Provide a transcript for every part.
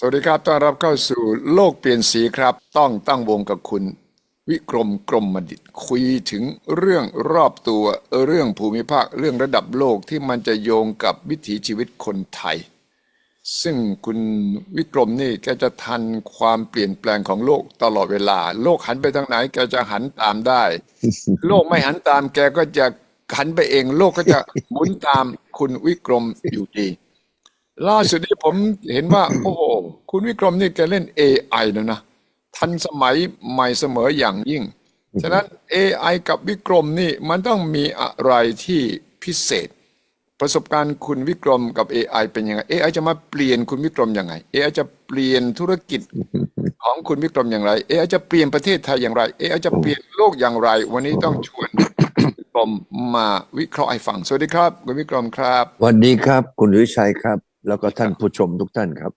สวัสดีครับ ต้อนรับเข้าสู่โลกเปลี่ยนสีครับ ต้องตั้งวงกับคุณ วิกรมกรมมดิตคุยถึงเรื่องรอบตัวเรื่องภูมิภาคเรื่องระดับโลกที่มันจะโยงกับวิถีชีวิตคนไทย ซึ่งคุณวิกรมนี่แกจะทันความเปลี่ยนแปลงของโลกตลอดเวลา โลกหันไปทางไหนแกจะหันตามได้ โลกไม่หันตามแกก็จะหันไปเอง โลกก็จะหมุนตามคุณวิกรมอยู่ดี ล่าสุดนี้ผมเห็นว่า โอ้โหคุณวิกรมนี่แกเล่น AI นะนะ ทันสมัยใหม่เสมออย่างยิ่ง ฉะนั้น AI กับวิกรมนี่มันต้องมีอะไรที่พิเศษ ประสบการณ์คุณวิกรมกับ AI เป็นยังไง AI จะมาเปลี่ยนคุณวิกรมยังไง AI จะเปลี่ยนธุรกิจของคุณวิกรมอย่างไร AI จะเปลี่ยนประเทศไทยอย่างไร AI จะเปลี่ยนโลกอย่างไร วันนี้ต้องชวนวิกรมมาวิเคราะห์ให้ฟังสวัสดีครับ คุณวิกรมครับสวัสดีครับ คุณวิชัยครับ แล้วก็ท่านผู้ชมทุกท่านครับ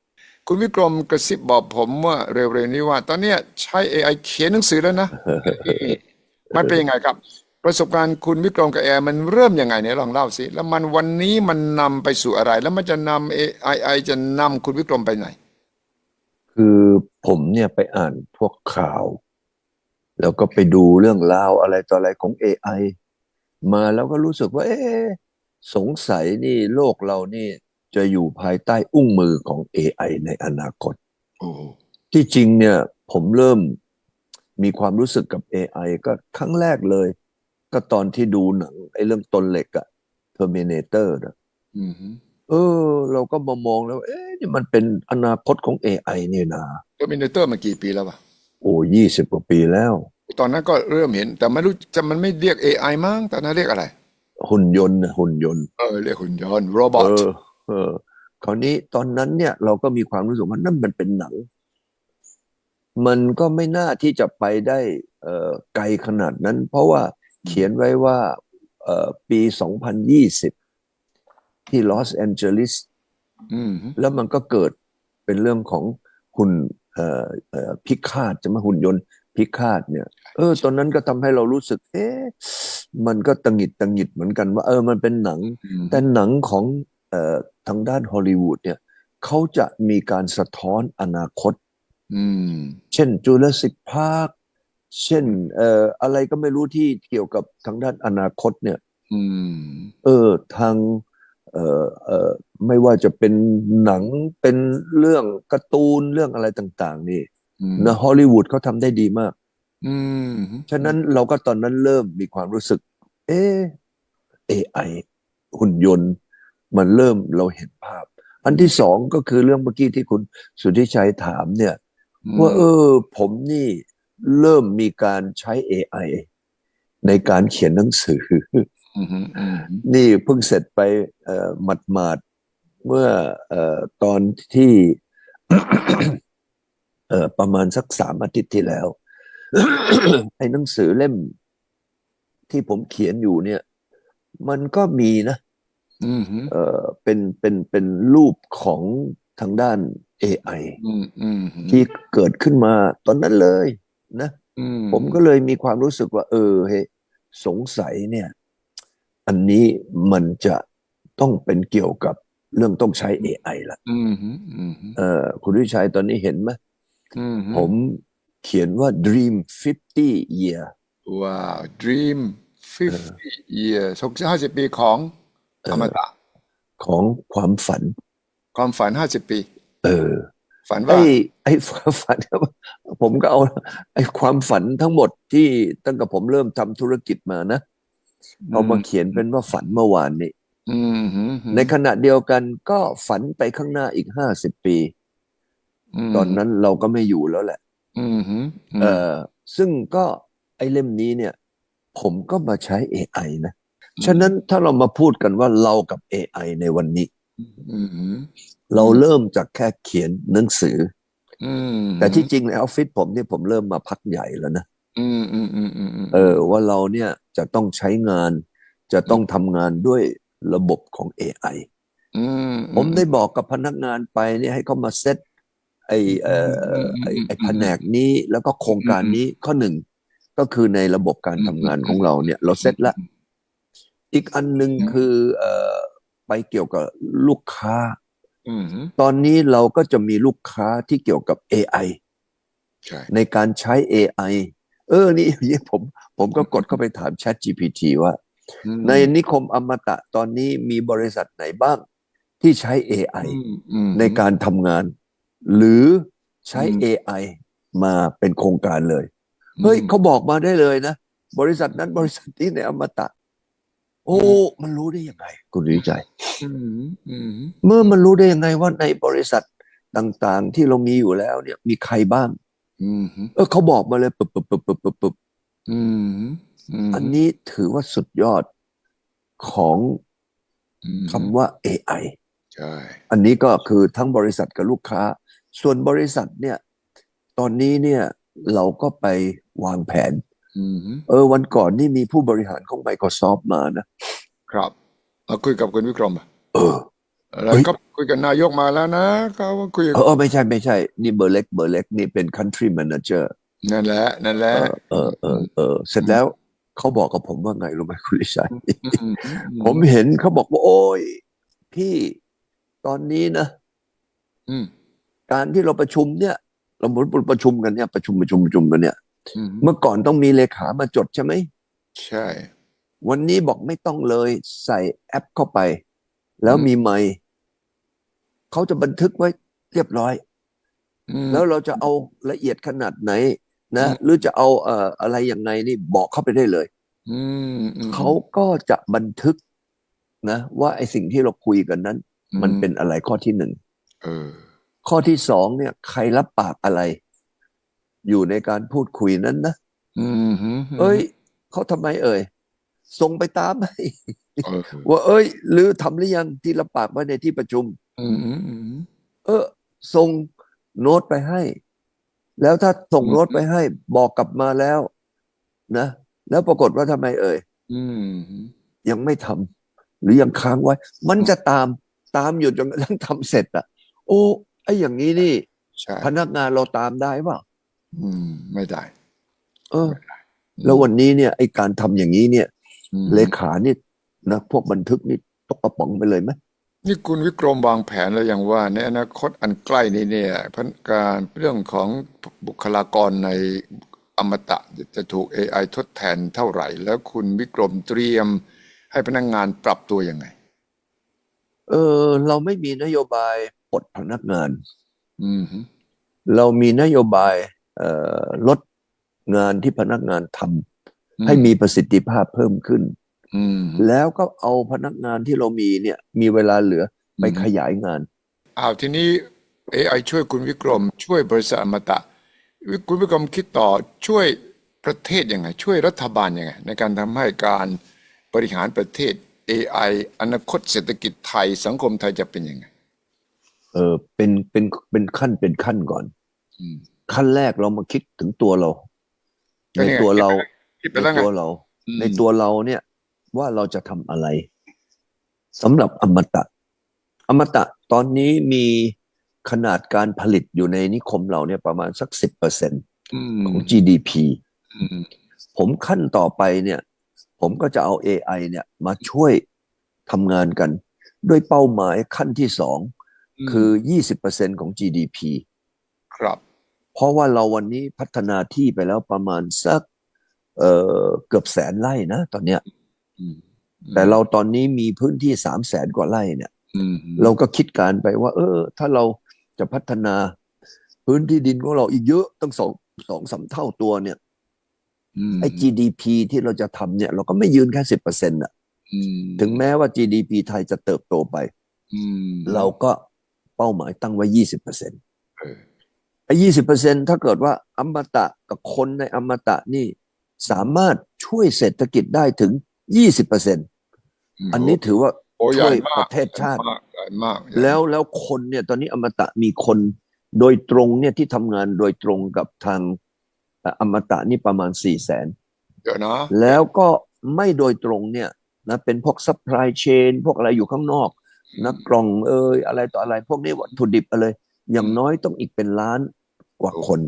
คุณวิกรมกระซิบบอกผมว่าเร็วๆนี้ว่า ตอนเนี้ยใช้ AI เขียนหนังสือแล้วนะ มันเป็นยังไงครับ ประสบการณ์คุณวิกรมกับ AI มันเริ่มยังไงเนี่ยลองเล่าสิแล้วมันวันนี้มันนำไปสู่อะไร แล้วมันจะนำ AI จะนำคุณวิกรมไปไหน คือผมเนี่ยไปอ่านพวกข่าว แล้วก็ไปดูเรื่องราวอะไรต่ออะไรของ AI มาแล้วก็รู้สึกว่า เอ๊ะสงสัยนี่โลกเรานี่ จะอยู่ภายใต้อุ้งมือของ AI ในอนาคตโอ้ที่จริงเนี่ย ผมเริ่มมีความรู้สึกกับ AI ก็ครั้งแรกเลย ก็ตอนที่ดูหนังไอ้เรื่องตนเหล็กอะ Terminator นะอืมฮึเออ เราก็มามองแล้ว เอ๊ะนี่มันเป็นอนาคตของ AI เนี่ยนะเทอร์มินเตอร์มากี่ปีแล้ววะโอ้ยี่สิบกว่าปีแล้ว ตอนนั้นก็เริ่มเห็น แต่ไม่รู้จะมันไม่เรียก AI มั้งตอนนั้นเรียกอะไร หุ่นยนต์นะหุ่นยนต์ เออ เรียกหุ่นยนต์โรบอเอทอ เออคราวนี้ตอนนั้นเนี่ยเราก็มีความรู้สึกว่านั่นมันเป็นหนัง มันก็ไม่น่าที่จะไปได้เอ่อไกลขนาดนั้น เพราะว่าเขียนไว้ว่าเอ่อปี 2020 ที่ลอสแอนเจลิสอืมฮึแล้วมันก็เกิดเป็นเรื่องของหุ่นเอ่อเอ่อพิฆาตจะมาหุ่นยนต์พิฆาตเนี่ย เออ ตอนนั้นก็ทำให้เรารู้สึก เอ๊ะ มันก็ตังหงิดตังหงิดเหมือนกันว่า เออ มันเป็นหนังอืมแต่หนังของเอ่อ ทางด้านฮอลลีวูดเนี่ยเขาจะมีการสะท้อนอนาคตอืมเช่นจูเลสิกพาร์คเช่นเอ่ออะไรก็ไม่รู้ที่เกี่ยวกับทางด้านอนาคตเนี่ยอืมเออทางเอ่อเอ่อไม่ว่าจะเป็นหนังเป็นเรื่องการ์ตูนเรื่องอะไรต่าง ๆ นี่อืมนะฮอลลีวูดเขาทำได้ดีมากอืมฮึฉะนั้นเราก็ตอนนั้นเริ่มมีความรู้สึก เออ AI หุ่นยนต์ มันเริ่มเราเห็นภาพ อันที่สองก็คือเรื่องเมื่อกี้ที่คุณสุทธิชัยถามเนี่ยว่าเออ ผมนี่เริ่มมีการใช้ AI ในการเขียนหนังสืออืมฮึอืมฮึนี่เพิ่งเสร็จไปเอ่อหมาดหมาดๆเมื่อเอ่อตอนที่เอ่อประมาณสักสามอาทิตย์ที่แล้ว ไอ้หนังสือเล่มที่ผมเขียนอยู่เนี่ย มันก็มีนะอืมฮึ เอ่อเป็นเป็นเป็นรูปของทางด้าน AI อืมอืมฮึที่เกิดขึ้นมาตอนนั้นเลยนะอืมผมก็เลยมีความรู้สึกว่า เออเฮ้ยสงสัยเนี่ย อันนี้มันจะต้องเป็นเกี่ยวกับเรื่องต้องใช้ AI ละอืมฮึอืมฮึเอ่อคุณวิชัยตอนนี้เห็นไหมอืมฮึผมเขียนว่า Dream 50 year ว้าว Dream 50 years หกสิบห้าสิบปีของ อมตะของความฝัน ความฝันห้าสิบปี เออ ฝันว่าไอ้ไอ้ความฝันผมก็เอาไอ้ความฝันทั้งหมดที่ตั้งแต่ผมเริ่มทำธุรกิจมานะเอามาเขียนเป็นว่าฝันเมื่อวานนี้อืมฮึในขณะเดียวกันก็ฝันไปข้างหน้าอีกห้าสิบปีมตอนนั้นเราก็ไม่อยู่แล้วแหละอืมฮึอืมเออซึ่งก็ไอ้เล่มนี้เนี่ย ผมก็มาใช้ AI นะ ฉะนั้นถ้าเรามาพูดกันว่าเรากับ AI ในวันนี้อืมฮึเราเริ่มจากแค่เขียนหนังสืออืมแต่ที่จริงในออฟฟิศผมเนี่ยผมเริ่มมาพักใหญ่แล้วนะอืมอืมอืมอืมอืมเออ ว่าเราเนี่ยจะต้องใช้งาน จะต้องทำงานด้วยระบบของ AI อืมผมได้บอกกับพนักงานไปเนี่ยให้เขามาเซตไอเอ่อไอไอแผนกนี้แล้วก็โครงการนี้ข้อหนึ่งก็คือในระบบการทำงานของเราเนี่ย เราเซตละ อีกอันหนึ่งคือเอ่อไปเกี่ยวกับลูกค้าอืมตอนนี้เราก็จะมีลูกค้าที่เกี่ยวกับ AI ใช่ในการใช้ AI เออ นี่อย่างนี้ผม ผมก็กดเข้าไปถาม Chat GPT ว่าอืมในนิคมอมตะตอนนี้มีบริษัทไหนบ้างที่ใช้ AI อืมอืมในการทำงาน หรือใช้อืม AI มาเป็นโครงการเลย เฮ้ยเขาบอกมาได้เลยนะ บริษัทนั้นบริษัทนี้ในอมตะ โอ้ มันรู้ได้ยังไงคุณดีใจอืมอืมเมื่อมันรู้ได้ยังไงว่าในบริษัทต่างๆ ที่เรามีอยู่แล้ว เนี่ย มีใครบ้างอืมเออเขาบอกมาเลยปึ๊บปึ๊บปึ๊บปึ๊บปึ๊บปึ๊บอืมอืมอันนี้ถือว่าสุดยอดของอืมคำว่า AI ใช่ อันนี้ก็คือทั้งบริษัทกับลูกค้า ส่วนบริษัทเนี่ย ตอนนี้เนี่ยเราก็ไปวางแผนอืม เออ วันก่อนนี่มีผู้บริหารของ Microsoft มานะครับเอาคุยกับคุณวิกรมอะเออแล้วเฮ้ยก็คุยกับนายกมาแล้วนะเขาว่าคุยเออเออไม่ใช่ไม่ใช่ นี่เบอร์เล็กเบอร์เล็กนี่เป็น country manager นั่นแหละ นั่นแหเอละอเออเออเออเสร็จแล้วเขาบอกกับผมว่าไงรู้ไหมคุณลิชัยอืมผมเห็นเขาบอกว่า โอ้ย พี่ตอนนี้นะอืมการที่เราประชุมเนี่ย เราเหมือนประชุมกันเนี่ยประชุมประชุมประชุมกันเนี่ยอืม เมื่อก่อนต้องมีเลขามาจดใช่ไหมใช่ วันนี้บอกไม่ต้องเลยใส่แอปเข้าไป แล้วอืมมีไมค์เขาจะบันทึกไว้เรียบร้อยอืมแล้วเราจะเอาละเอียดขนาดไหน นะอืมหรือจะเอาเอ่ออะไรยังไงนี่บอกเข้าไปได้เลยอืมอืมเขาก็จะบันทึกนะ ว่าไอ้สิ่งที่เราคุยกันนั้น มันเป็นอะไรข้อที่หนึ่งเออข้อที่สองเนี่ย ใครรับปากอะไร อยู่ในการพูดคุยนั้นนะอืมฮึเอ้ยเขาทำไมเอ่ยส่งไปตามให้เออว่า เอ้ย หรือทำหรือยังที่รับปากไว้ในที่ประชุมอืมอืมอืมเออ ส่งโน้ตไปให้ แล้วถ้าส่งโน้ตไปให้ บอกกลับมาแล้ว นะแล้วปรากฏว่าทำไมเอ่ยอืมฮึยังไม่ทำหรือยังค้างไว้ มันจะตามตามอยู่จนกระทั่งทำเสร็จอะ โอ้ไอ้อย่างนี้นี่ใช่พนักงานเราตามได้เปล่า อืม ไม่ได้ เออ แล้ววันนี้เนี่ยไอ้การทำอย่างนี้เนี่ย อืมเลขานี่นะพวกบันทึกนี่ตกกระป๋องไปเลยไหมนี่คุณวิกรมวางแผนแล้วอย่างว่า ในอนาคตอันใกล้นี้เนี่ยพันการเรื่องของบุคลากรในอมตะจะถูก AI ทดแทนเท่าไหร่ แล้วคุณวิกรมเตรียมให้พนักงานปรับตัวยังไง เออ เราไม่มีนโยบายปลดพนักงาน อืมฮึเรามีนโยบายเอ่อ ลดงานที่พนักงานทำให้มีประสิทธิภาพเพิ่มขึ้นอืมฮึแล้วก็เอาพนักงานที่เรามีเนี่ย มีเวลาเหลือไปขยายงานอ้าวทีนี้ AI ช่วยคุณวิกรม ช่วยบริษัทอมตะวิคุณวิกรมคิดต่อช่วยประเทศยังไง ช่วยรัฐบาลยังไง ในการทำให้การบริหารประเทศ AI อนาคตเศรษฐกิจไทย สังคมไทยจะเป็นยังไง เออเป็นเป็นเป็นขั้นเป็นขั้นก่อนอืม ขั้นแรกเรามาคิดถึงตัวเราก็ในนี่ไงตัวเราคิดไปในแล้วไงตัวเราอืมในตัวเราเนี่ย ว่าเราจะทำอะไรสำหรับอมตะ อมตะตอนนี้มีขนาดการผลิตอยู่ในนิคมเราเนี่ยประมาณสักสิบเปอร์เซ็นอืมของ GDP อืมผมขั้นต่อไปเนี่ย ผมก็จะเอา AI เนี่ยมาช่วยทำงานกัน ด้วยเป้าหมายขั้นที่สองคือ20%ของ GDP ครับเพ ราะว่าเราวันนี้พัฒนาที่ไปแล้วประมาณสัก เอ่อเกือบแสนไร่นะตอนเนี้ยอืมแต่เราตอนนี้มีพื้นที่สามแสนกว่าไร่เนี่ยอืมเราก็คิดการไปว่า เออ ถ้าเราจะพัฒนาพื้นที่ดินของเราอีกเยอะตั้งสองสองสามเท่าตัวเนี่ยมไอ้ GDP ที่เราจะทำเนี่ย เราก็ไม่ยืนแค่สิบเปอร์เซ็นต์อะอืมถึงแม้ว่า GDP ไทยจะเติบโตไปอืมเราก็เป้าหมายตั้งไว้ยี่สิบเปอร์เซ็นต์เออไอ้ ยี่สิบเปอร์เซ็นถ้าเกิดว่าอมตะกับคนในอมตะนี่สามารถช่วยเศรษฐกิจได้ถึงยี่สิบเปอร์เซ็นอันนี้ถือว่าโอ้ใหช่ญ่วยมากประเทศชาติใหญ่มากใหญ่มากแล้วแล้วคนเนี่ยตอนนี้อมตะมีคนโดยตรงเนี่ยที่ทำงานโดยตรงกับทางเอ่ออมตะนี่ประมาณสี่แสนเดี๋ยวนะแล้วก็ไม่โดยตรงเนี่ยนะเป็นพวกซัพพลายเชนพวกอะไรอยู่ข้างนอกนักกล่องเอยอะไรต่ออะไร พวกนี้วัตถุดิบอะไรอย่างน้อยต้องอีกเป็นล้าน กว่าคน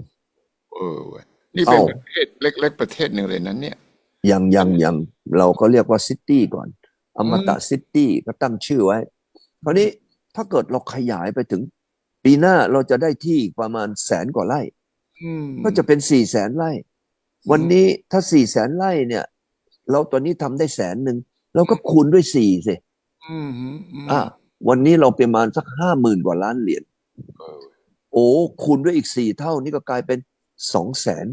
เออเว้ยนี่เป็นเอ้า ประเทศเล็ก ๆ ประเทศหนึ่งเลยนั้น เนี่ย ยังยังยังเราก็เรียกว่าซิตี้ก่อน อมตะอืมซิตี้ก็ตั้งชื่อไว้ คราวนี้ถ้าเกิดเราขยายไปถึง ปีหน้าเราจะได้ที่อีกประมาณแสนกว่าไร่ อืม ก็จะเป็นสี่แสนไร่ วันนี้ถ้าสี่แสนไร่เนี่ย เราตอนนี้ทำได้แสนหนึ่งเราก็คูณด้วยสี่สิ อืมอืมอืมอะวันนี้เราประมาณสักห้าหมื่นกว่าล้านเหรียญเออ โอ้คูณด้วยอีกสี่เท่านี่ก็กลายเป็นสองแสน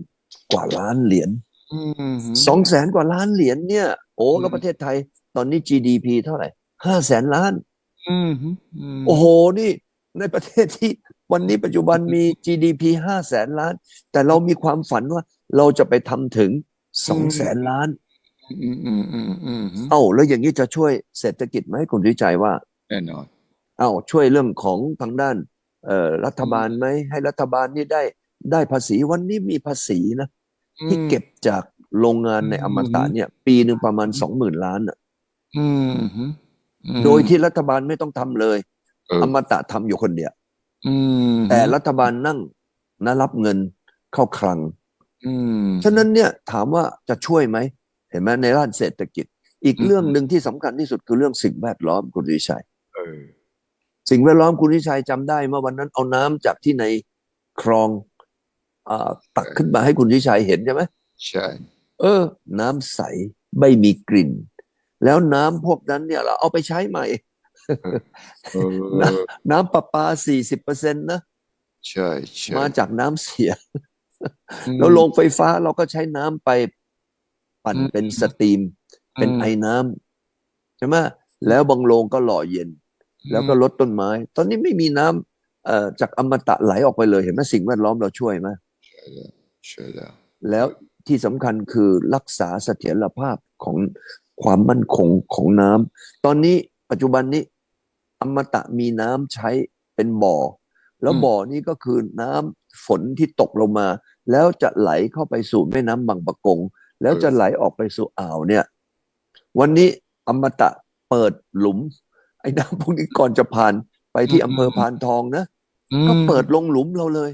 กว่าล้านเหรียญอืมสองแสนกว่าล้านเหรียญเนี่ย โอ้อืมแล้วประเทศไทย ตอนนี้ GDP เท่าไหร่ห้าแสนล้านอืมอืมโอ้โหนี่ในประเทศที่วันนี้ปัจจุบันมี GDP ห้าแสนล้าน แต่เรามีความฝันว่าเราจะไปทำถึงสองแสนล้านอืมอืมอืมอืมเอ้าแล้วอย่างนี้จะช่วยเศรษฐกิจไหมคุณวิจัยว่าแน่นอนเอ้าช่วยเรื่องของทางด้านเอ่อ รัฐบาลไหมให้รัฐบาลนี่ได้ได้ภาษีวันนี้มีภาษีนะที่เก็บจากโรงงานในอมตะเนี่ย ปีหนึ่งประมาณสองหมื่นล้านน่ะอืมอืมโดยที่รัฐบาลไม่ต้องทำเลยเอออมตะทำอยู่คนเดียวอืมแต่รัฐบาลนั่งนะรับเงินเข้าคลังอืมฉะนั้นเนี่ยถามว่าจะช่วยไหม เห็นไหมในด้านเศรษฐกิจ อีกอืมเรื่องหนึ่งที่สำคัญที่สุดคือเรื่องสิ่งแวดล้อมคุณวิชัยเออ สิ่งแวดล้อมคุณวิชัยจำได้เมื่อวันนั้นเอาน้ำจากที่ในคลองอ่าตักขึ้นมาให้คุณวิชัยเห็นใช่ไหมใช่เออ น้ำใสไม่มีกลิ่น แล้วน้ำพวกนั้นเนี่ยเราเอาไปใช้ใหม่เออนะน้ำประปาสี่สิบเปอร์เซ็นต์นะใช่ใช่มาจากน้ำเสียอืมแล้วโรงไฟฟ้าเราก็ใช้น้ำไปปั่นอืมเป็นสตรีม เป็นอืมไอน้ำใช่ไหมแล้วบางโรงก็หล่อเย็น แล้วก็ลดต้นไม้ ตอนนี้ไม่มีน้ำเอ่อจากอมตะไหลออกไปเลยเห็นไหมสิ่งแวดล้อมเราช่วยไหมใช่แล้ว แล้วที่สำคัญคือรักษาเสถียรภาพของความมั่นคงของน้ำตอนนี้ปัจจุบันนี้ อมตะมีน้ำใช้เป็นบ่อ แล้วบ่อนี้ก็คือน้ำฝนที่ตกลงมา แล้วจะไหลเข้าไปสู่แม่น้ำบางปะกง แล้วจะไหลออกไปสู่อ่าวเนี่ย วันนี้อมตะเปิดหลุม ไอ้น้ำพวกนี้ก่อนจะผ่านไปที่อำเภอพานทองนะก็เปิดลงหลุมเราเลย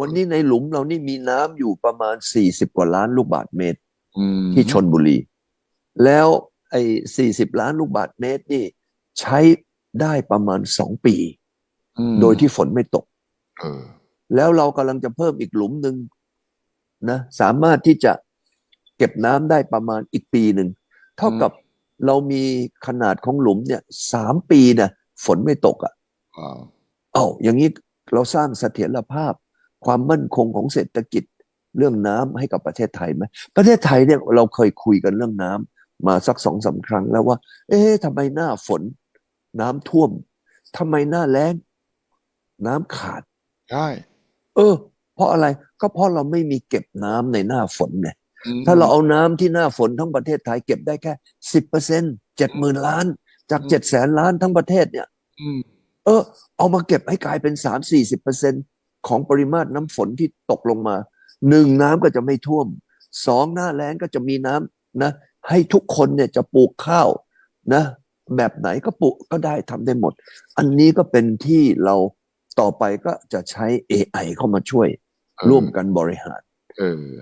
วันนี้ในหลุมเรานี่มีน้ำอยู่ประมาณสี่สิบกว่าล้านลูกบาศก์เมตรอืมที่ชนบุรี แล้วไอ้สี่สิบล้านลูกบาศก์เมตรนี่ ใช้ได้ประมาณสองปีอืมโดยที่ฝนไม่ตกเออแล้วเรากำลังจะเพิ่มอีกหลุมหนึ่งนะสามารถที่จะเก็บน้ำได้ประมาณอีกปีหนึ่ง เท่ากับ เรามีขนาดของหลุมเนี่ยสามปีเนี่ยฝนไม่ตกอะว้าวเอ้าอย่างนี้เราสร้างเสถียรภาพ ความมั่นคงของเศรษฐกิจเรื่องน้ำให้กับประเทศไทยไหมประเทศไทยเนี่ยเราเคยคุยกันเรื่องน้ำมาสักสองสามครั้งแล้วว่า เอ๊ะทำไมหน้าฝน น้ำท่วมทำไมหน้าแล้ง น้ำขาดใช่เออ เพราะอะไรก็เพราะเราไม่มีเก็บน้ำในหน้าฝนไงอืม ถ้าเราเอาน้ำที่หน้าฝนทั้งประเทศไทยเก็บได้แค่สิบเปอร์เซ็นเจ็ดหมื่นล้าน จากเจ็ดแสนล้านทั้งประเทศเนี่ยอืมเออ เอามาเก็บให้กลายเป็นสามสี่สิบเปอร์เซ็นของปริมาตรน้ำฝนที่ตกลงมาหนึ่งน้ำก็จะไม่ท่วมสองหน้าแล้งก็จะมีน้ำนะให้ทุกคนเนี่ยจะปลูกข้าวนะ แบบไหนก็ปลูกก็ได้ทำได้หมด อันนี้ก็เป็นที่เราต่อไปก็จะใช้ AI เข้ามาช่วยเออร่วมกันบริหารเออ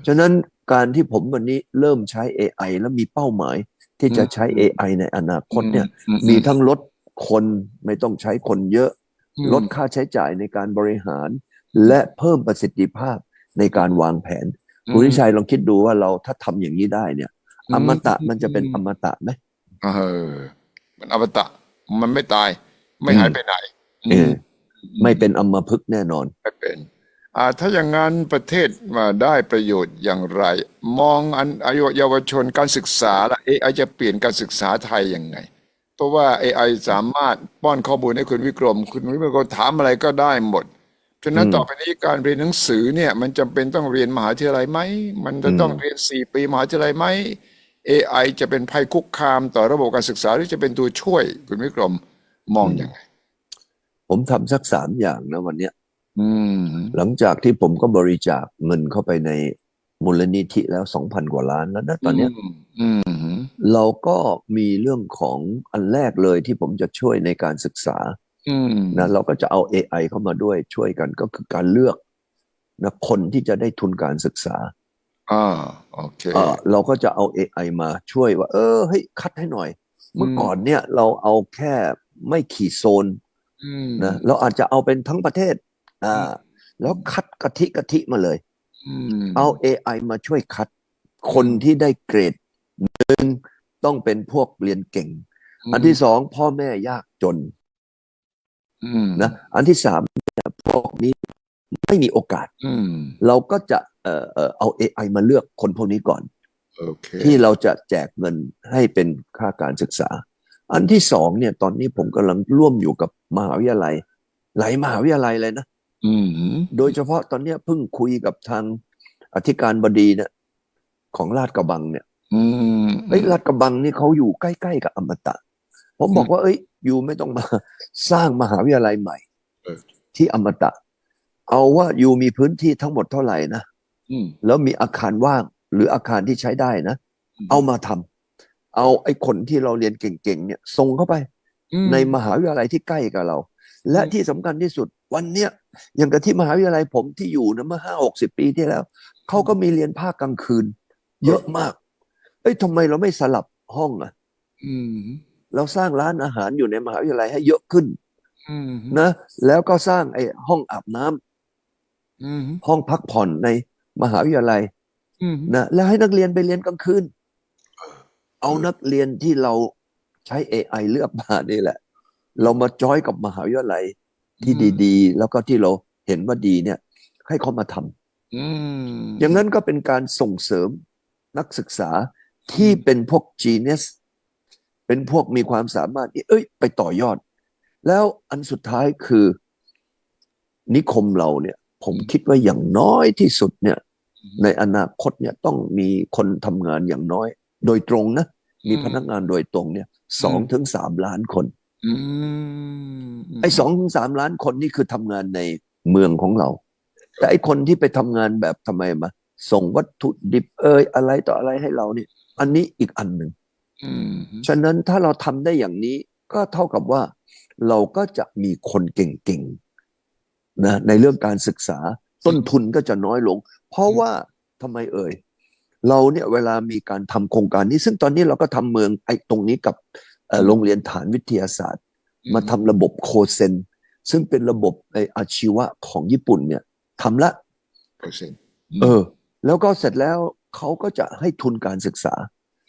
ฉะนั้นการที่ผมวันนี้เริ่มใช้ AI แล้วมีเป้าหมาย ที่จะใช้ AI ในอนาคตเนี่ยอืมีทั้งลดคนไม่ต้องใช้คนเยอะอืมลดค่าใช้จ่ายในการบริหาร และเพิ่มประสิทธิภาพในการวางแผนคุณวิชัยลองคิดดูว่าเราถ้าทำอย่างนี้ได้เนี่ย อมตะมันจะเป็นอมตะไหมเออ มันอมตะ มันไม่ตาย ไม่หายอืมไปไหนเออไม่เป็นอมพึกษ์แน่นอนไม่เป็นอ่า ถ้าอย่างนั้นประเทศมาได้ประโยชน์อย่างไร มองอันอายุเยาวชนการศึกษาละ AI จะเปลี่ยนการศึกษาไทยยังไง เพราะว่า AI สามารถป้อนข้อมูลให้คุณวิกรม คุณวิกรมถามอะไรก็ได้หมดฉะนั้นอืมต่อไปนี้การเรียนหนังสือเนี่ยมันจำเป็นต้องเรียนมหาวิทยาลัยไหม มันจะต้องอืมเรียนสี่ปีมหาวิทยาลัยไหม AI จะเป็นภัยคุกคามต่อระบบการศึกษาหรือจะเป็นตัวช่วย คุณวิกรมมองอย่างไง ผมทำสักสามอย่างนะวันเนี้ยอืม หลังจากที่ผมก็บริจาคเงินเข้าไปในมูลนิธิแล้วสองพันกว่าล้านแล้วนะตอนเนี้ยมอืมอืมเราก็มีเรื่องของอันแรกเลยที่ผมจะช่วยในการศึกษาอืมนะเราก็จะเอา AI เข้ามาด้วยช่วยกันก็คือการเลือกนะคนที่จะได้ทุนการศึกษาอ่าโอเคเออเราก็จะเอา AI มาช่วยว่า เออเฮ้ยคัดให้หน่อย เมื่อก่อนเนี่ยเราเอาแค่ไม่ขีดโซนอืมนะเราอาจจะเอาเป็นทั้งประเทศ อ่า แล้วคัดกะทิกะทิมาเลยอืมเอา AI มาช่วยคัด คนที่ได้เกรดหนึ่งต้องเป็นพวกเรียนเก่ง อันที่สองพ่อแม่ยากจนอืมนะอันที่สามเนี่ยพวกนี้ไม่มีโอกาสอืมเราก็จะเอ่อเอ่อเอา AI มาเลือกคนพวกนี้ก่อนโอเคที่เราจะแจกเงินให้เป็นค่าการศึกษา อันที่สองเนี่ยตอนนี้ผมกำลังร่วมอยู่กับมหาวิทยาลัย หลายมหาวิทยาลัยเลยนะ อืมโดยเฉพาะตอนเนี้ยเพิ่งคุยกับทางอธิการบดีเนี่ยของลาดกระบังเนี่ย อืมเอ้ยลาดกระบังนี่เขาอยู่ใกล้ๆกับอมตะ ผมบอกว่า เอ้ย อยู่ไม่ต้องมาสร้างมหาวิทยาลัยใหม่เออที่อมตะ เอาว่าอยู่มีพื้นที่ทั้งหมดเท่าไหร่นะอืมแล้วมีอาคารว่าง หรืออาคารที่ใช้ได้นะอืมเอามาทำเอาไอ้คนที่เราเรียนเก่งๆเนี่ยส่งเข้าไปอืมในมหาวิทยาลัยที่ใกล้กับเรา และอืมที่สำคัญที่สุดวันเนี้ย อย่างกับที่มหาวิทยาลัยผมที่อยู่นะเมื่อห้าหกสิบปีที่แล้วเขาก็มีเรียนภาคกลางคืน เยอะมาก เอ้ยทำไมเราไม่สลับห้องอะอืมเราสร้างร้านอาหารอยู่ในมหาวิทยาลัยให้เยอะขึ้นอืมนะแล้วก็สร้างไอ้ห้องอาบน้ำอืมห้องพักผ่อนในมหาวิทยาลัยอืมนะแล้วให้นักเรียนไปเรียนกลางคืน เอานักเรียนที่เราใช้ AI เลือกมานี่แหละ เรามาจอยกับมหาวิทยาลัย ที่ดี ๆ แล้วก็ที่เราเห็นว่าดีเนี่ย ให้เขามาทำอืมอย่างนั้นก็เป็นการส่งเสริมนักศึกษาที่เป็นพวก genius เป็นพวกมีความสามารถที่เอ้ย ไปต่อยอด แล้วอันสุดท้ายคือ นิคมเราเนี่ย ผมคิดว่าอย่างน้อยที่สุดเนี่ย ในอนาคตเนี่ยต้องมีคนทำงานอย่างน้อย โดยตรงนะ มีพนักงานโดยตรงเนี่ยสองถึงสามล้านคน อืมไอ้สองถึงสามล้านคนนี่คือทำงานในเมืองของเรา แต่ไอ้คนที่ไปทำงานแบบทำไมมาส่งวัตถุดิบเอยอะไรต่ออะไรให้เราเนี่ย อันนี้อีกอันหนึ่งอืมฉะนั้นถ้าเราทำได้อย่างนี้ก็เท่ากับว่า เราก็จะมีคนเก่งๆนะในเรื่องการศึกษาต้นทุนก็จะน้อยลง เพราะว่าทำไมเอ่ยเราเนี่ยเวลามีการทำโครงการนี้ ซึ่งตอนนี้เราก็ทำเมืองไอ้ตรงนี้กับเอ่อ โรงเรียนฐานวิทยาศาสตร์ มาทำระบบโคเซนซึ่งเป็นระบบไออาชีวะของญี่ปุ่นเนี่ยทำละเปอร์เซ็นต์เออ แล้วก็เสร็จแล้วเขาก็จะให้ทุนการศึกษา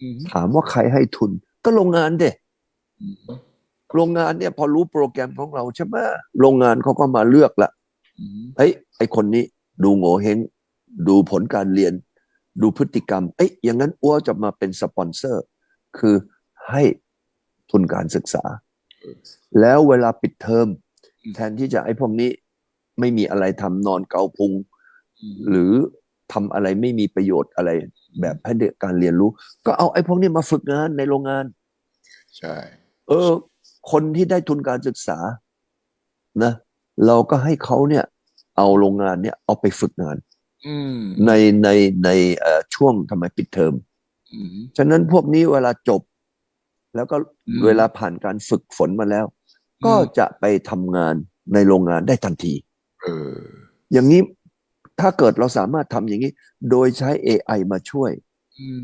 อืมถามว่าใครให้ทุน ก็โรงงานเด็อืมโรงงานเนี่ยพอรู้โปรแกรมของเราใช่ไหมโรงงานเขาก็มาเลือกละอืมเฮ้ยไอคนนี้ดูโง่เฮงดูผลการเรียน ดูพฤติกรรม เอ้ยอย่างนั้นอ้วจะมาเป็นสปอนเซอร์ คือให้ ทุนการศึกษา แล้วเวลาปิดเทอมแทนที่จะไอ้พวกนี้ไม่มีอะไรทำนอนเกาพุงอืมหรือทำอะไรไม่มีประโยชน์อะไรแบบให้เด็กการเรียนรู้ ก็เอาไอ้พวกนี้มาฝึกงานในโรงงาน ใช่ เออ คนที่ได้ทุนการศึกษานะเราก็ให้เขาเนี่ย เอาโรงงานเนี่ยเอาไปฝึกงานอืมในในในเอ่อช่วงทำไมปิดเทอมอืมฉะนั้นพวกนี้เวลาจบ แล้วก็อืมเวลาผ่านการฝึกฝนมาแล้ว ก็จะไปทำงานในโรงงานได้ทันทีเอออย่างนี้ถ้าเกิดเราสามารถทำอย่างนี้ โดยใช้ AI มาช่วยอืม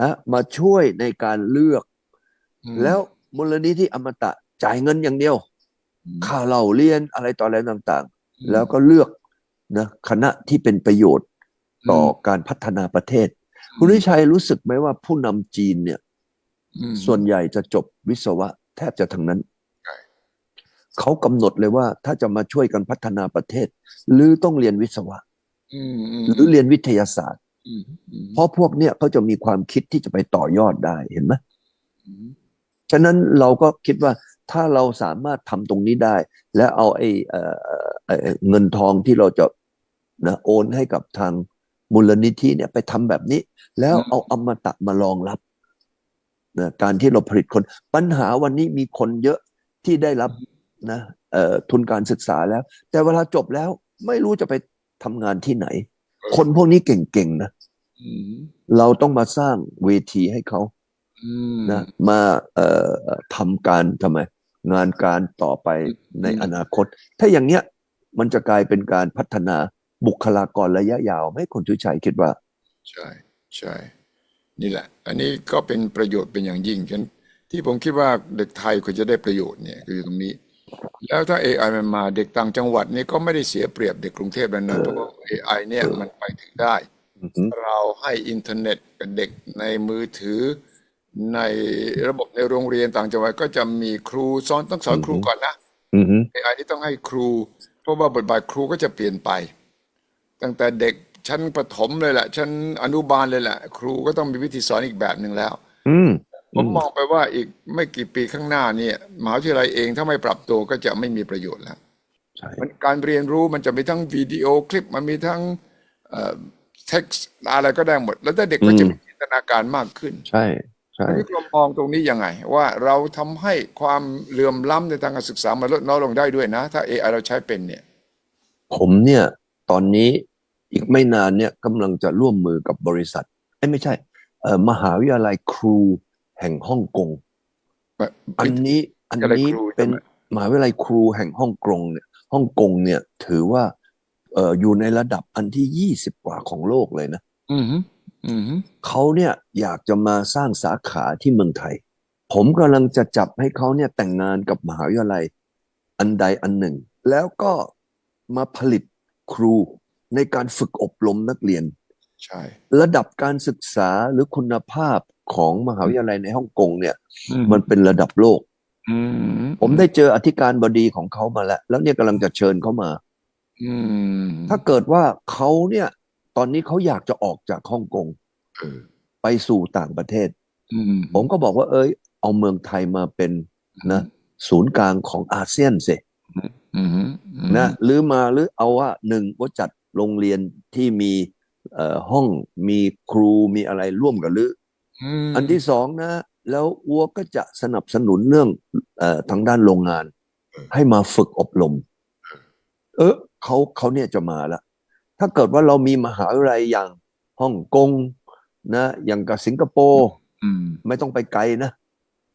นะมาช่วยในการเลือกอืมแล้วมูลนิธิอมตะจ่ายเงินอย่างเดียวอืมค่าเราเรียนอะไรต่ออะไรต่างๆ แล้วก็เลือกนะคณะที่เป็นประโยชน์ต่อการพัฒนาประเทศ คุณวิชัยรู้สึกไหมว่าผู้นำจีนเนี่ยอืม ส่วนใหญ่จะจบวิศวะแทบจะทั้งนั้นใช่เขากำหนดเลยว่าถ้าจะมาช่วยกันพัฒนาประเทศ หรือต้องเรียนวิศวะอืมอืมหรือเรียนวิทยาศาสตร์อืมอืมเพราะพวกเนี้ยเขาจะมีความคิดที่จะไปต่อยอดได้เห็นไหมอืมฉะนั้นเราก็คิดว่าถ้าเราสามารถทำตรงนี้ได้ และเอาไอ้เอ่อเอ่อเอ่อเงินทองที่เราจะนะโอนให้กับทางมูลนิธิเนี่ยไปทำแบบนี้ แล้วเอาอมตะมารองรับ นะการที่เราผลิตคนปัญหาวันนี้มีคนเยอะที่ได้รับนะเอ่อทุนการศึกษาแล้ว แต่เวลาจบแล้วไม่รู้จะไปทำงานที่ไหน คนพวกนี้เก่งๆนะอืมเราต้องมาสร้างเวทีให้เขาอืมนะมาเอ่อเอ่อทำการทำไมงานการต่อไปในอืมอนาคต ถ้าอย่างเนี้ยมันจะกลายเป็นการพัฒนาบุคลากรระยะยาวไหม่คุณทุชัยคิดว่า ใช่ใช่ นี่แหละ อันนี้ก็เป็นประโยชน์เป็นอย่างยิ่งฉะนันที่ผมคิดว่าเด็กไทยควรจะได้ประโยชน์เนี่ยคือตรงนี้ แล้วถ้า AI มันมาเด็กต่างจังหวัดนี่ก็ไม่ได้เสียเปรียบเด็กกรุงเทพแล้วนะเพราะว่า AI เนี่ยมันไปถึงได้อือหือเราให้อินเทอร์เน็ตกับเด็กในมือถือ ในระบบในโรงเรียนต่างจังหวัดก็จะมีครูสอนต้องสอนครูก่อนนะอือหือ AI นี่ต้องให้ครู เพราะว่าบทบาทครูก็จะเปลี่ยนไป ตั้งแต่เด็ก ชั้นประถมเลยแหละชั้นอนุบาลเลยแหละ ครูก็ต้องมีวิธีสอนอีกแบบหนึ่งแล้ว อืม ผมมองไปว่าอีกไม่กี่ปีข้างหน้าเนี่ยมหาวิทยาลัยเองถ้าไม่ปรับตัวก็จะไม่มีประโยชน์แล้วใช่มันการเรียนรู้มันจะมีทั้งวิดีโอคลิปมันมีทั้งเท็กซ์อะไรก็ได้หมด แล้วถ้าเด็กก็จะมีจินตนาการมากขึ้น ใช่ใช่คุณวิกรมมองตรงนี้ยังไง ว่าเราทำให้ความเหลื่อมล้ำในทางการศึกษามันลดน้อยลงได้ด้วยนะ ถ้า AI เราใช้เป็นเนี่ย ผมเนี่ย ตอนนี้ อีกไม่นานเนี่ยกำลังจะร่วมมือกับบริษัทเอ้ยไม่ใช่เอ่อมหาวิทยาลัยครูแห่งฮ่องกงอันนี้อันอะไรนี้ครูเป็นใช่ไหมมหาวิทยาลัยครูแห่งฮ่องกงเนี่ยฮ่องกงเนี่ยถือว่าเอ่ออยู่ในระดับอันที่ยี่สิบกว่าของโลกเลยนะอืมฮึอืมฮึเขาเนี่ยอยากจะมาสร้างสาขาที่เมืองไทย ผมกำลังจะจับให้เขาเนี่ยแต่งงานกับมหาวิทยาลัยอันใดอันหนึ่ง แล้วก็มาผลิตครู ในการฝึกอบรมนักเรียน ใช่ ระดับการศึกษาหรือคุณภาพของมหาวิทยาลัยในฮ่องกงเนี่ยอืมมันเป็นระดับโลกอืมผมได้เจออธิการบดีของเขามาแล้ว แล้วเนี่ยกำลังจะเชิญเขามาอืมถ้าเกิดว่าเขาเนี่ย ตอนนี้เขาอยากจะออกจากฮ่องกงเออไปสู่ต่างประเทศอืมผมก็บอกว่า เอ้ย เอาเมืองไทยมาเป็นนะ ศูนย์กลางของอาเซียนสิอืมฮึนะหรือมาหรือเอาว่าหนึ่งว่าจัด โรงเรียนที่มีเอ่อห้องมีครูมีอะไรร่วมกันหรือมอันที่สองนะ แล้วอัวก็จะสนับสนุนเรื่องเอ่อทางด้านโรงงาน ให้มาฝึกอบรม เออเขาเขาเนี่ยจะมาละถ้าเกิดว่าเรามีมหาวิทยาลัยอย่างฮ่องกงนะ อย่างกับสิงคโปร์อืมไม่ต้องไปไกลนะ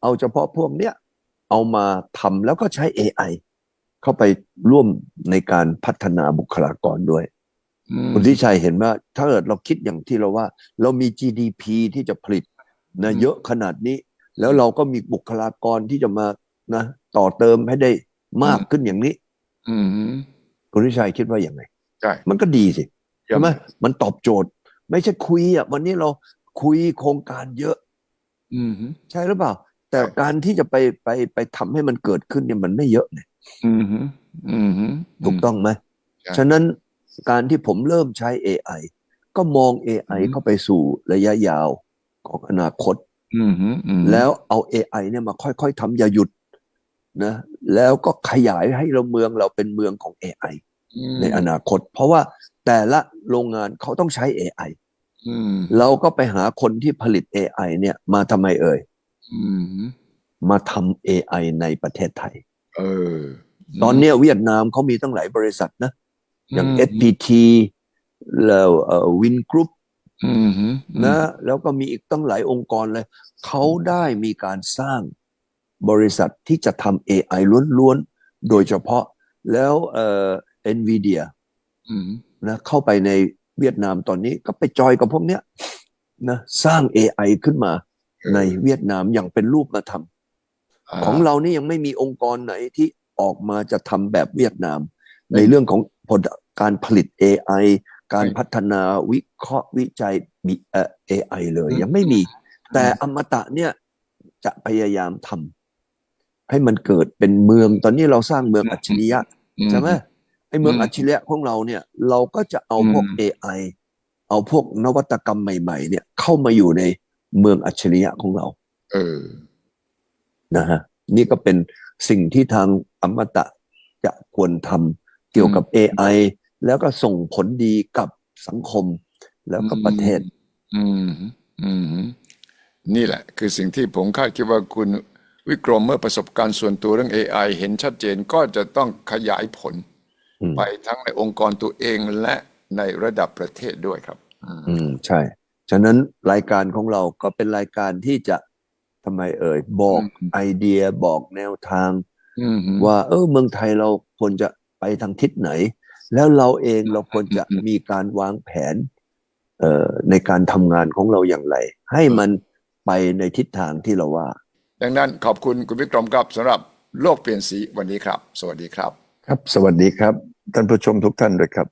เอาเฉพาะพวกเนี้ยเอามาทำแล้วก็ใช้ AI เข้าไปร่วมในการพัฒนาบุคลากรด้วยอืม คุณทิชัยเห็นว่าถ้าเกิดเราคิดอย่างที่เราว่า เรามี GDP ที่จะผลิตนะเยอะขนาดนี้ แล้วเราก็มีบุคลากรที่จะมานะต่อเติมให้ได้มากขึ้นอย่างนี้อืมฮึคุณทิชัยคิดว่าอย่างไงใช่มันก็ดีสิเยี่ยใช่ไหมมันตอบโจทย์ ไม่ใช่คุยอะวันนี้เราคุยโครงการเยอะอืมฮึใช่หรือเปล่า แต่การที่จะไปไปไปทำให้มันเกิดขึ้นเนี่ยมันไม่เยอะเนี่ยอืมฮึอืมฮึถูกต้องไหมใช่ฉะนั้น การที่ผมเริ่มใช้ AI ก็มอง AI อืมเข้าไปสู่ระยะยาวของอนาคตอืมฮึอืมฮึแล้วเอา AI เนี่ยมาค่อยๆทำอย่าหยุดนะแล้วก็ขยายให้เราเมืองเราเป็นเมืองของ AI อืมในอนาคต เพราะว่าแต่ละโรงงานเขาต้องใช้ AI อืมเราก็ไปหาคนที่ผลิต AI เนี่ย มาทำไมเอ่ยอืมฮึมาทำ AI ในประเทศไทยเออตอนเนี้ยเวียดนามเขามีตั้งหลายบริษัทนะ อย่างม SPT แล้วเอ่อวินกรุ๊ปอืมฮึนะแล้วก็มีอีกตั้งหลายองค์กรเลย เขาได้มีการสร้างบริษัทที่จะทำ AI ล้วนๆ โดยเฉพาะแล้วเอ่อ NVIDIA อืมนะเข้าไปในเวียดนามตอนนี้ก็ไปจอยกับพวกเนี้ยนะสร้าง AI ขึ้นมาในเวียดนามอย่างเป็นรูปมาทำของเรานี่ยังไม่มีองค์กรไหนที่ออกมาจะทำแบบเวียดนาม ในเรื่องของผล การผลิต AI การพัฒนาวิเคราะห์วิจัยมีเอ่อ AI เลยยังไม่มี แต่อมตะเนี่ยจะพยายามทำให้มันเกิดเป็นเมืองตอนนี้เราสร้างเมืองอัจฉริยะใช่ไหมไอ้เมืองอืมอัจฉริยะของเราเนี่ยเราก็จะเอาพวกอืม AI เอาพวกนวัตกรรมใหม่ ๆ เนี่ยเข้ามาอยู่ในเมืองอัจฉริยะของเรา เออนะฮะนี่ก็เป็นสิ่งที่ทางอมตะจะควรทำเกี่ยวกับ AI แล้วก็ส่งผลดีกับสังคม แล้วก็ประเทศ อืม อืม นี่แหละ คือสิ่งที่ผมคาดคิดว่าคุณวิกรมเมื่อประสบการณ์ส่วนตัวเรื่อง AI เห็นชัดเจนก็จะต้องขยายผลอืมไปทั้งในองค์กรตัวเองและในระดับประเทศด้วยครับ อืม ใช่ ฉะนั้นรายการของเราก็เป็นรายการที่จะทำไมเอ่ย บอกอืมไอเดียบอกแนวทางอืมว่า เออเมืองไทยเราควรจะไปทางทิศไหน แล้วเราเองเราควรจะอืมมีการวางแผนเอ่อในการทำงานของเราอย่างไร ให้มันไปในทิศทางที่เราว่า ดังนั้นขอบคุณคุณวิกรมครับสำหรับโลกเปลี่ยนสีวันนี้ครับ สวัสดีครับ ครับ สวัสดีครับ ท่านผู้ชมทุกท่านด้วยครับ